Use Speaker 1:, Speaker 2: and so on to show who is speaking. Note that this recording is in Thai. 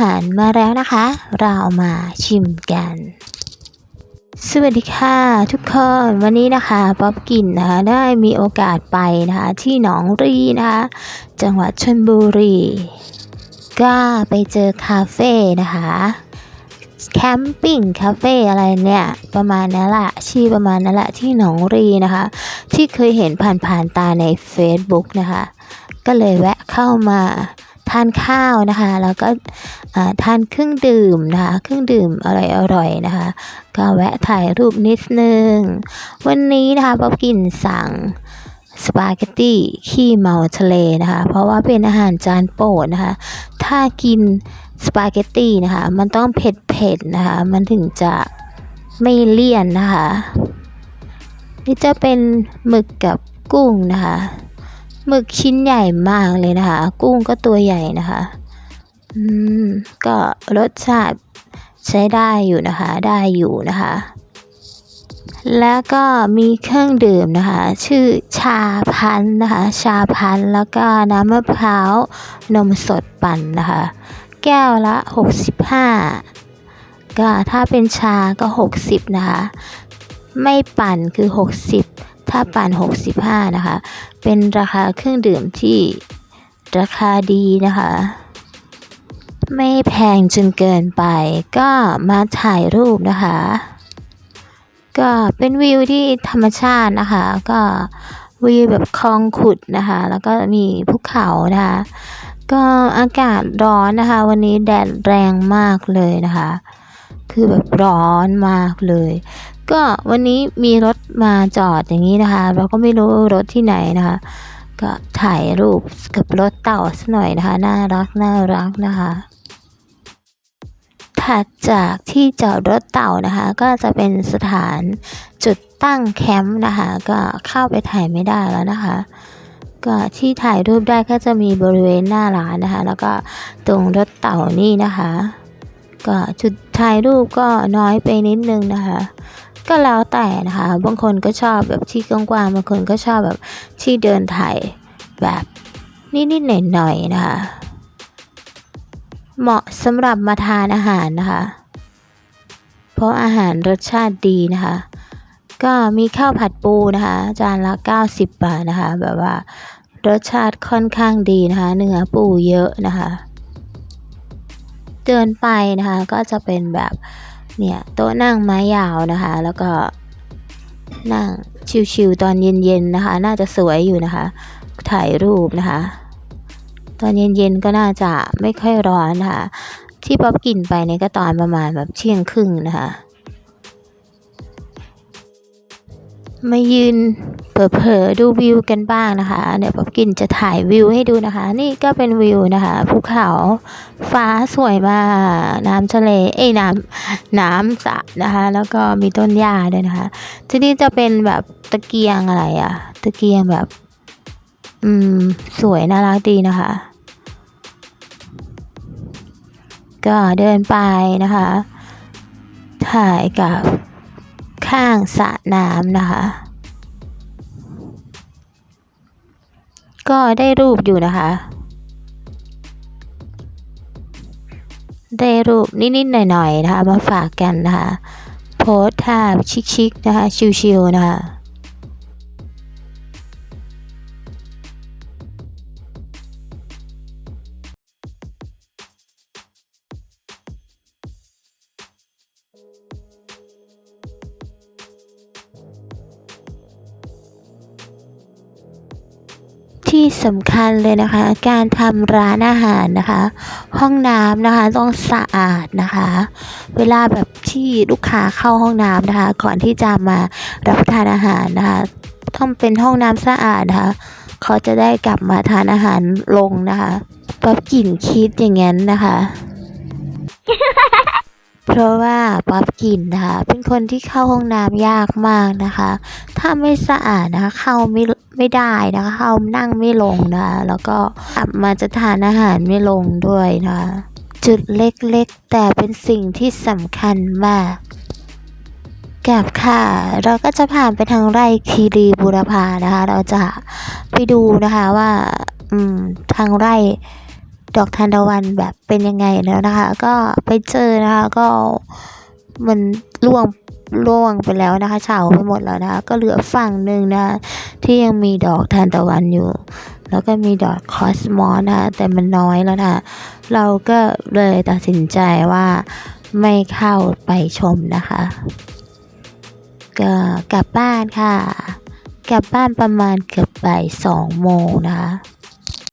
Speaker 1: หารมาแล้วนะคะ เรามาชิมกัน สวัสดีค่ะ ทุกคนวันนี้นะคะป๊อบกินนะคะได้มีโอกาสไปนะคะที่หนองรีนะคะ จังหวัดชลบุรี ก็ไปเจอคาเฟ่นะคะแคมปิ้งคาเฟ่อะไรเนี่ย ประมาณนั้นแหละชื่อประมาณนั้นแหละที่หนองรีนะคะ ที่เคยเห็นผ่านๆตาใน Facebook นะคะ ก็เลยแวะเข้ามา ทานข้าวนะคะ แล้วก็ทานเครื่องดื่มนะคะ เครื่องดื่มอร่อยๆนะคะ ก็แวะถ่ายรูปนิดนึง วันนี้นะคะป๊อบกินสั่งสปาเกตตี้ขี้เมาทะเลนะคะ เพราะว่าเป็นอาหารจานโปรดนะคะ ถ้ากินสปาเกตตี้นะคะ มันต้องเผ็ดๆนะคะ มันถึงจะไม่เลี่ยนนะคะ นี่จะเป็นหมึกกับกุ้งนะคะ หมึกชิ้นใหญ่มากเลยนะคะ กุ้งก็ตัวใหญ่นะคะ อืม ก็รสชาติใช้ได้อยู่นะคะ ได้อยู่นะคะ แล้วก็มีเครื่องดื่มนะคะ ชื่อชาพันธ์นะคะ ชาพันธ์แล้วก็น้ำมะพร้าวนมสดปั่นนะคะ แก้วละ 65 ก็ถ้าเป็นชาก็ 60 นะคะ ไม่ปั่นคือ 60 ถ้าปั่น65 นะคะ เป็นราคาเครื่องดื่มที่ราคาดีนะคะ ไม่แพงจนเกินไป ก็มาถ่ายรูปนะคะ ก็เป็นวิวที่ธรรมชาตินะคะ ก็วิวแบบคลองขุดนะคะ แล้วก็มีภูเขานะคะ ก็อากาศร้อนนะคะ วันนี้แดดแรงมากเลยนะคะ คือแบบร้อนมากเลย ก็วันนี้มีรถมาจอดอย่างนี้นะคะ เราก็ไม่รู้รถที่ไหนนะคะ ก็ถ่ายรูปกับรถเต่าสักหน่อยนะคะ น่ารักน่ารักนะคะถัดจากที่จอดรถเต่านะคะ ก็จะเป็นสถานจุดตั้งแคมป์นะคะ ก็เข้าไปถ่ายไม่ได้แล้วนะคะ ก็ที่ถ่ายรูปได้ก็จะมีบริเวณหน้าร้านนะคะ แล้วก็ตรงรถเต่านี่นะคะ ก็จุดถ่ายรูปก็น้อยไปนิดนึงนะคะ ก็แล้วแต่นะคะ บางคนก็ชอบแบบที่กว้างๆบางคนก็ชอบแบบที่เดินถ่ายแบบนิดๆหน่อยๆนะคะ เหมาะสำหรับมาทานอาหารนะคะ เพราะอาหารรสชาติดีนะคะ ก็มีข้าวผัดปูนะคะ จานละ 90 บาทนะคะ แบบว่ารสชาติค่อนข้างดีนะคะ เนื้อปูเยอะนะคะ เดินไปนะคะ ก็จะเป็นแบบเนี่ยโต๊ะนั่งไม้ยาวนะคะ แล้วก็นั่งชิวๆตอนเย็นๆนะคะ น่าจะสวยอยู่นะคะ ถ่ายรูปนะคะ ตอนเย็นๆก็น่าจะไม่ค่อยร้อนนะคะ ที่ป๊อบกินไปเนี่ยก็ตอนประมาณแบบเที่ยงครึ่งนะคะมายืน เผลอๆดูวิวกันบ้างนะคะเดี๋ยวป๊อบกินจะถ่ายวิวให้ดูนะคะ นี่ก็เป็นวิวนะคะภูเขาฟ้าสวยมากน้ำทะเลเอ้ยน้ำน้ำสระนะคะ แล้วก็มีต้นหญ้าด้วยนะคะ ที่นี่จะเป็นแบบตะเกียงอะไรอะตะเกียงแบบ อืม สวยน่ารักดีนะคะ ก็เดินไปนะคะ ถ่ายกับข้างสระน้ำนะคะ ก็ได้รูปอยู่นะคะ ได้รูปนิดๆหน่อยๆนะคะ มาฝากกันนะคะ โพสท่าชิคๆนะคะ ชิวๆนะคะ ที่สำคัญเลยนะคะ การทำร้านอาหารนะคะ ห้องน้ำนะคะต้องสะอาดนะคะ เวลาแบบที่ลูกค้าเข้าห้องน้ำนะคะ ก่อนที่จะมารับประทานอาหารนะคะ ต้องเป็นห้องน้ำสะอาดนะคะเขาจะได้กลับมาทานอาหารลงนะคะป๊บกลิ่นคิดอย่างนั้นนะคะ เพราะว่าป๊อบกินนะคะ เป็นคนที่เข้าห้องน้ำยากมากนะคะ ถ้าไม่สะอาดนะคะเข้าไม่ไม่ได้นะคะเข้านั่งไม่ลงนะคะแล้วก็กลับมาจะทานอาหารไม่ลงด้วยนะคะจุดเล็กๆ แต่เป็นสิ่งที่สำคัญมากกับค่ะ เราก็จะผ่านไปทางไร่คีรีบูรพานะคะ เราจะไปดูนะคะว่าอืมทางไร่ ดอกทานตะวันแบบเป็นยังไงแล้วนะคะ ก็ไปเจอนะคะก็มันร่วงร่วงไปแล้วนะคะเฉาไปหมดแล้วนะคะ ก็เหลือฝั่งหนึ่งนะะที่ยังมีดอกทานตะวันอยู่ แล้วก็มีดอกคอสมอสนะคะแต่มันน้อยแล้วนะะเราก็เลยตัดสินใจว่าไม่เข้าไปชมนะคะ ก็กลับบ้านค่ะ กลับบ้านประมาณเกือบบ่ายสองโมงนะคะ